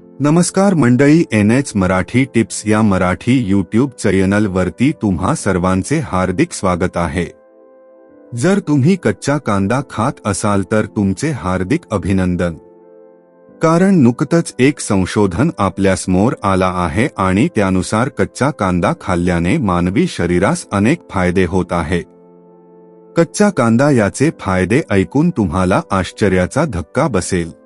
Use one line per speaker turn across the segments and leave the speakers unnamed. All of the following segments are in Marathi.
नमस्कार मंडळी एन एच मराठी टिप्स या मराठी यूट्यूब चॅनलवरती तुम्हा सर्वांचे हार्दिक स्वागत आहे. जर तुम्ही कच्चा कांदा खात असाल तर तुमचे हार्दिक अभिनंदन. कारण नुकतंच एक संशोधन आपल्यासमोर आला आहे आणि त्यानुसार कच्चा कांदा खाल्ल्याने मानवी शरीरास अनेक फायदे होत आहे. कच्चा कांदा याचे फायदे ऐकून तुम्हाला आश्चर्याचा धक्का बसेल.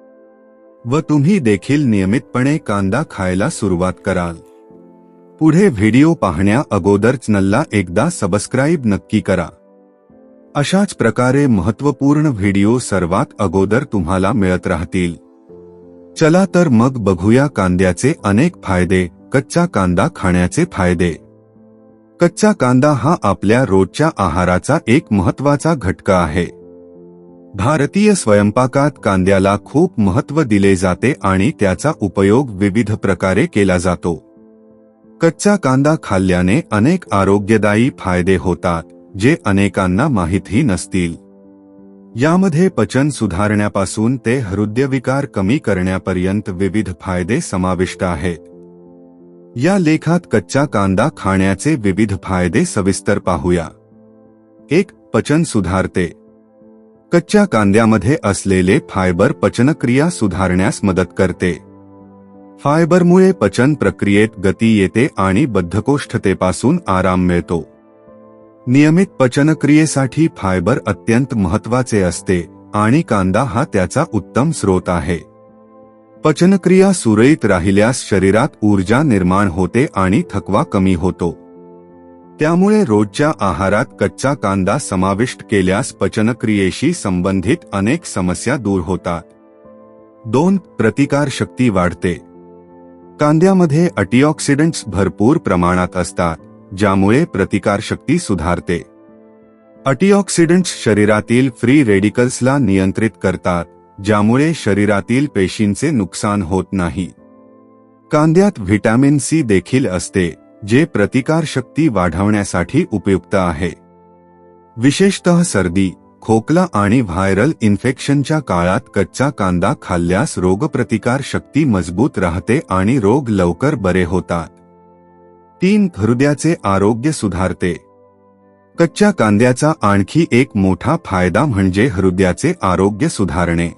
व तुम्ही देखील नियमितपणे कांदा खायला सुरुवात कराल. पुढे व्हिडिओ पाहण्या अगोदर चॅनलला एकदा सबस्क्राईब नक्की करा. अशाच प्रकारे महत्त्वपूर्ण व्हिडिओ सर्वात अगोदर तुम्हाला मिळत राहतील. चला तर मग बघूया कांद्याचे अनेक फायदे कच्चा कांदा खाण्याचे फायदे. कच्चा कांदा हा आपल्या रोजच्या आहाराचा एक महत्त्वाचा घटक आहे. भारतीय स्वयंपाकात कांद्याला खूप महत्त्व दिले जाते आणि त्याचा उपयोग विविध प्रकारे केला जातो. कच्चा कांदा खाल्ल्याने अनेक आरोग्यदायी फायदे होतात जे अनेकांना माहीतही नसतील. यामध्ये पचन सुधारण्यापासून ते हृदयविकार कमी करण्यापर्यंत विविध फायदे समाविष्ट आहेत. या लेखात कच्चा कांदा खाण्याचे विविध फायदे सविस्तर पाहूया. एक पचन सुधारते. कच्च्या कांद्यामध्ये असलेले फायबर पचनक्रिया सुधारण्यास मदत करते. फायबरमुळे पचन प्रक्रियेत गती येते आणि बद्धकोष्ठतेपासून आराम मिळतो. नियमित पचनक्रियेसाठी फायबर अत्यंत महत्त्वाचे असते आणि कांदा हा त्याचा उत्तम स्रोत आहे. पचनक्रिया सुरळीत राहिल्यास शरीरात ऊर्जा निर्माण होते आणि थकवा कमी होतो. त्यामुळे रोजच्या आहारात कच्चा कांदा समाविष्ट केल्यास पचनक्रियेशी संबंधित अनेक समस्या दूर होतात. दोन प्रतिकार शक्ती वाढते. कांद्यामध्ये अँटीऑक्सिडंट्स भरपूर प्रमाणात असतात ज्यामुळे प्रतिकार शक्ती सुधारते. अँटीऑक्सिडंट्स शरीरातील फ्री रेडिकल्सला नियंत्रित करतात ज्यामुळे शरीरातील पेशींचे नुकसान होत नाही. कांद्यात व्हिटॅमिन सी देखील असते. जे प्रतिकारशक्ती वाढवण्यासाठी उपयुक्त आहे. विशेषतः सर्दी खोकला आणि व्हायरल इन्फेक्शनच्या काळात कच्चा कांदा खाल्ल्यास रोगप्रतिकार शक्ती मजबूत राहते आणि रोग लवकर बरे होतात. तीन हृदयाचे आरोग्य सुधारते. कच्च्या कांद्याचा आणखी एक मोठा फायदा म्हणजे हृदयाचे आरोग्य सुधारणे.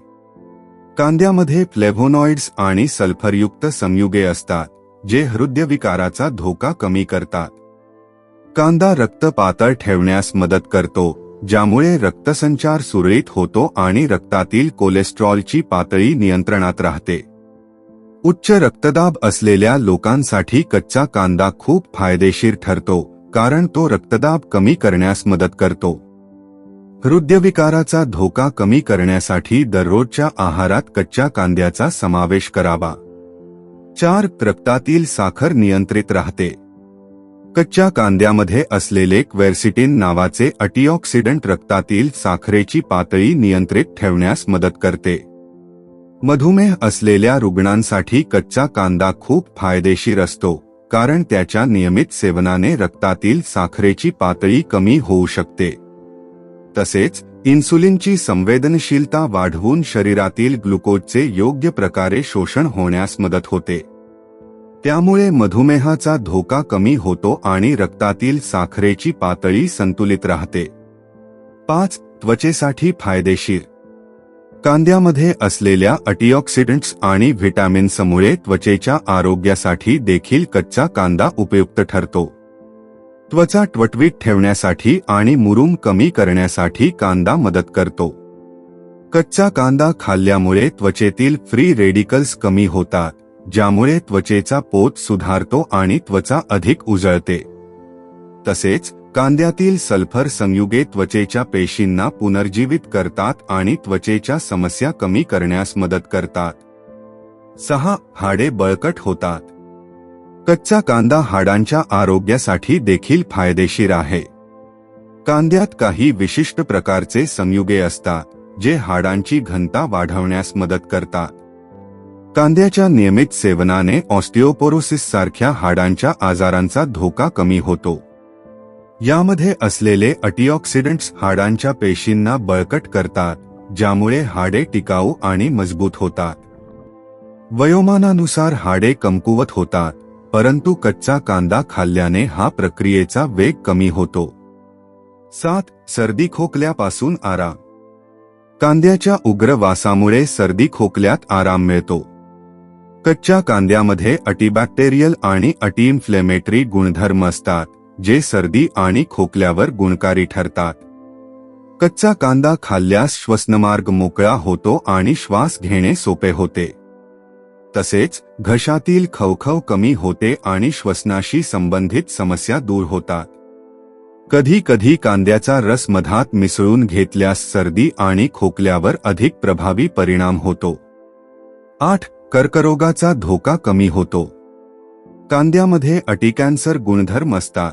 कांद्यामध्ये फ्लेव्होनॉइड्स आणि सल्फरयुक्त संयुगे असतात. जे हृदयविकाराचा धोका कमी करतात. कांदा रक्त पातळ ठेवण्यास मदत करतो ज्यामुळे रक्तसंचार सुरळीत होतो आणि रक्तातील कोलेस्ट्रॉलची पातळी नियंत्रणात राहते. उच्च रक्तदाब असलेल्या लोकांसाठी कच्चा कांदा खूप फायदेशीर ठरतो कारण तो रक्तदाब कमी करण्यास मदत करतो. हृदयविकाराचा धोका कमी करण्यासाठी दररोजच्या आहारात कच्च्या कांद्याचा समावेश करावा. चार रक्तातील साखर नियंत्रित राहते. कच्च्या कांद्यामध्ये असलेले क्वेर्सिटिन नावाचे अटीऑक्सिडंट रक्तातील साखरेची पातळी नियंत्रित ठेवण्यास मदत करते. मधुमेह असलेल्या रुग्णांसाठी कच्चा कांदा खूप फायदेशीर असतो कारण त्याच्या नियमित सेवनाने रक्तातील साखरेची पातळी कमी होऊ शकते. तसेच इन्सुलिनची संवेदनशीलता वाढवून शरीरातील ग्लुकोजचे योग्य प्रकारे शोषण होण्यास मदत होते. त्यामुळे मधुमेहाचा धोका कमी होतो आणि रक्तातील साखरेची पातळी संतुलित राहते. पाच त्वचेसाठी फायदेशीर. कांद्यामध्ये असलेल्या अटीऑक्सिडंट्स आणि व्हिटॅमिन्समुळे त्वचेच्या आरोग्यासाठी देखील कच्चा कांदा उपयुक्त ठरतो. त्वचा टवटवीत ठेवण्यासाठी आणि मुरुम कमी करण्यासाठी कांदा मदत करतो. कच्चा कांदा खाल्ल्यामुळे त्वचेतील फ्री रेडिकल्स कमी होतात. ज्यामुळे त्वचेचा पोत सुधारतो आणि त्वचा अधिक उजळते. तसेच कांद्यातील सल्फर संयुगे त्वचेच्या पेशींना पुनर्जीवित करतात आणि त्वचेच्या समस्या कमी करण्यास मदत करतात. सहा हाडे बळकट होतात. कच्चा कांदा हाडांच्या आरोग्यासाठी देखील फायदेशीर आहे. कांद्यात काही विशिष्ट प्रकारचे संयुगे असतात जे हाडांची घनता वाढवण्यास मदत करतात. कांद्याच्या नियमित सेवनाने ऑस्टिओपोरोसिस सारख्या हाडांच्या आजारांचा धोका कमी होतो. यामध्ये असलेले अटीऑक्सिडंट्स हाडांच्या पेशींना बळकट करतात ज्यामुळे हाडे टिकाऊ आणि मजबूत होतात. वयोमानानुसार हाडे कमकुवत होतात परंतु कच्चा कांदा खाल्ल्याने हा प्रक्रियेचा वेग कमी होतो. सात सर्दी खोकल्यापासून आराम. कांद्याच्या उग्र वासामुळे सर्दी खोकल्यात आराम मिळतो. कच्च्या कांद्यामध्ये अटीबॅक्टेरियल आणि अटीइन्फ्लेमेटरी गुणधर्म असतात जे सर्दी आणि खोकल्यावर गुणकारी ठरतात. कच्चा कांदा खाल्ल्यास श्वसनमार्ग मोकळा होतो आणि श्वास घेणे सोपे होते. तसेच घशातील खवखव कमी होते आणि श्वसनाशी संबंधित समस्या दूर होतात. कधी कधी कांद्याचा रस मधात मिसळून घेतल्यास सर्दी आणि खोकल्यावर अधिक प्रभावी परिणाम होतो. आठ. कर्करोगाचा धोका कमी होतो. कांद्यामध्ये अटीकॅन्सर गुणधर्म असतात.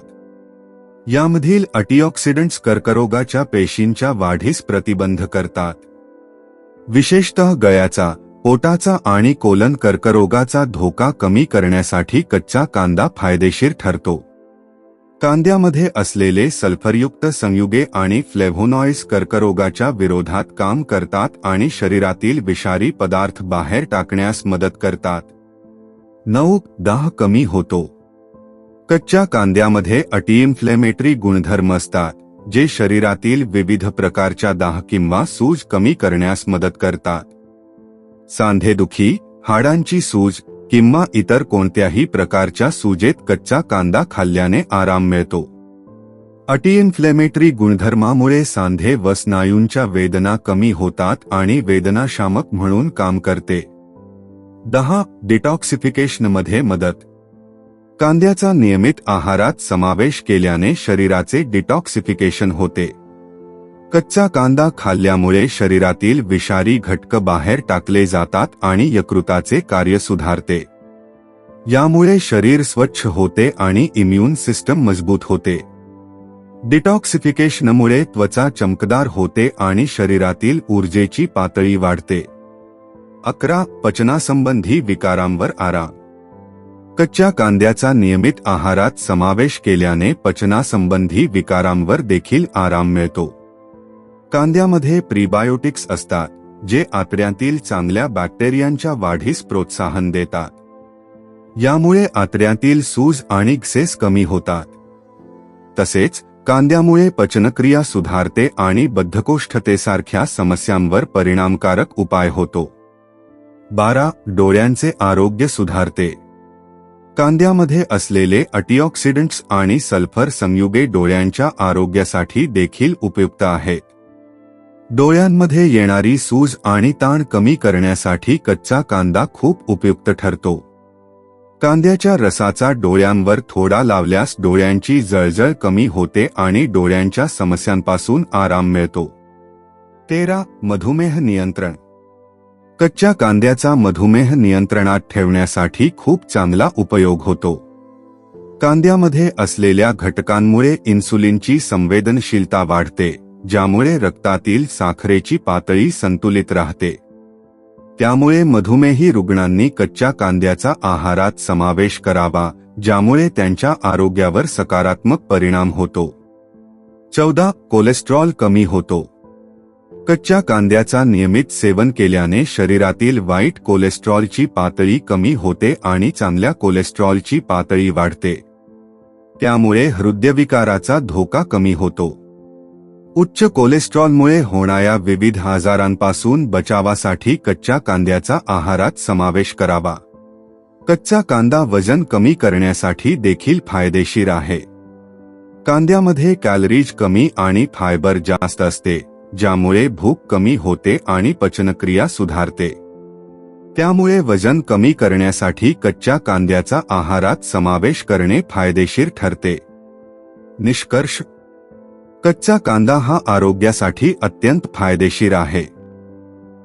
यामधील अटीऑक्सिडंट्स कर्करोगाच्या पेशींच्या वाढीस प्रतिबंध करतात. विशेषतः गळ्याचा पोटाचा आणि कोलन कर्करोगाचा धोका कमी करण्यासाठी कच्चा कांदा फायदेशीर ठरतो. कांद्यामध्ये असलेले सल्फरयुक्त संयुगे आणि फ्लेव्होनॉइड्स कर्करोगाच्या विरोधात काम करतात आणि शरीरातील विषारी पदार्थ बाहेर टाकण्यास मदत करतात. नऊ दाह कमी होतो. कच्च्या कांद्यामध्ये अटीइन्फ्लेमेटरी गुणधर्म असतात जे शरीरातील विविध प्रकारच्या दाह किंवा सूज कमी करण्यास मदत करतात. सांधेदुखी हाडांची सूज किंवा इतर कोणत्याही प्रकारच्या सूजेत कच्चा कांदा खाल्ल्याने आराम मिळतो. अटीइन्फ्लेमेटरी गुणधर्मामुळे सांधे व स्नायूंच्या वेदना कमी होतात आणि वेदनाशामक म्हणून काम करते. दहा. डिटॉक्सिफिकेशनमध्ये मदत. कांद्याचा नियमित आहारात समावेश केल्याने शरीराचे डिटॉक्सिफिकेशन होते. कच्चा कांदा खाल्ल्यामुळे शरीरातील विषारी घटक बाहेर टाकले जातात आणि यकृताचे कार्य सुधारते. यामुळे शरीर स्वच्छ होते आणि इम्युन सिस्टम मजबूत होते. डिटॉक्सिफिकेशनमुळे त्वचा चमकदार होते आणि शरीरातील ऊर्जेची पातळी वाढते. अकरा पचनासंबंधी विकारांवर आराम. कच्च्या कांद्याचा नियमित आहारात समावेश केल्याने पचनासंबंधी विकारांवर देखील आराम मिळतो. कांद्यामध्ये प्रीबायोटिक्स असतात जे आतड्यातील चांगल्या बॅक्टेरियांच्या वाढीस प्रोत्साहन देतात. यामुळे आतड्यातील सूज आणि ग्सेस कमी होतात. तसेच कांद्यामुळे पचनक्रिया सुधारते आणि बद्धकोष्ठतेसारख्या समस्यांवर परिणामकारक उपाय होतो. बारा डोळ्यांचे आरोग्य सुधारते. कांद्यामध्ये असलेले अटीऑक्सिडंट्स आणि सल्फर संयुगे डोळ्यांच्या आरोग्यासाठी देखील उपयुक्त आहेत. डोळ्यांमध्ये येणारी सूज आणि ताण कमी करण्यासाठी कच्चा कांदा खूप उपयुक्त ठरतो. कांद्याच्या रसाचा डोळ्यांवर थोडा लावल्यास डोळ्यांची जळजळ कमी होते आणि डोळ्यांच्या समस्यांपासून आराम मिळतो. तेरा. मधुमेह नियंत्रण. कच्च्या कांद्याचा मधुमेह नियंत्रणात ठेवण्यासाठी खूप चांगला उपयोग होतो. कांद्यामध्ये असलेल्या घटकांमुळे इन्सुलिनची संवेदनशीलता वाढते. ज्यामुळे रक्तातील साखरेची पातळी संतुलित राहते. त्यामुळे मधुमेही रुग्णांनी कच्च्या कांद्याचा आहारात समावेश करावा ज्यामुळे त्यांच्या आरोग्यावर सकारात्मक परिणाम होतो. चौदा कोलेस्ट्रॉल कमी होतो. कच्च्या कांद्याचा नियमित सेवन केल्याने शरीरातील वाईट कोलेस्ट्रॉलची पातळी कमी होते आणि चांगल्या कोलेस्ट्रॉलची पातळी वाढते. त्यामुळे हृदयविकाराचा धोका कमी होतो. उच्च कोलेस्ट्रॉलमुळे होणाऱ्या विविध आजारांपासून बचावासाठी कच्च्या कांद्याचा आहारात समावेश करावा. कच्चा कांदा वजन कमी करण्यासाठी देखील फायदेशीर आहे. कांद्यामध्ये कॅलरीज कमी आणि फायबर जास्त असते ज्यामुळे भूक कमी होते आणि पचनक्रिया सुधारते. त्यामुळे वजन कमी करण्यासाठी कच्च्या कांद्याचा आहारात समावेश करणे फायदेशीर ठरते. निष्कर्ष कच्चा कांदा हा आरोग्यासाठी अत्यंत फायदेशीर आहे.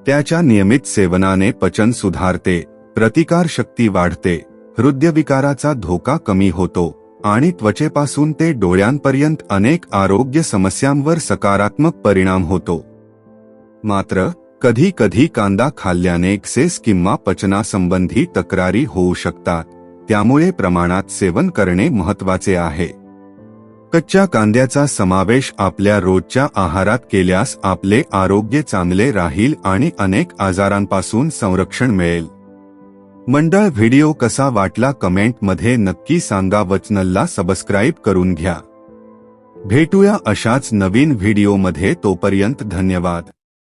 त्याच्या नियमित सेवनाने पचन सुधारते प्रतिकारशक्ती वाढते हृदयविकाराचा धोका कमी होतो आणि त्वचेपासून ते डोळ्यांपर्यंत अनेक आरोग्य समस्यांवर सकारात्मक परिणाम होतो. मात्र कधी कधी कांदा खाल्ल्याने एक्सेस किंवा पचनासंबंधी तक्रारी होऊ शकतात त्यामुळे प्रमाणात सेवन करणे महत्त्वाचे आहे. कच्च्या कांद्याचा समावेश आपल्या रोजच्या आहारात केल्यास आपले आरोग्य चांगले राहील आणि अनेक आजारांपासून संरक्षण मिळेल. मंडळ व्हिडिओ कसा वाटला कमेंटमध्ये नक्की सांगा. वचनलला सबस्क्राईब करून घ्या. भेटूया अशाच नवीन व्हिडिओमध्ये. तोपर्यंत धन्यवाद.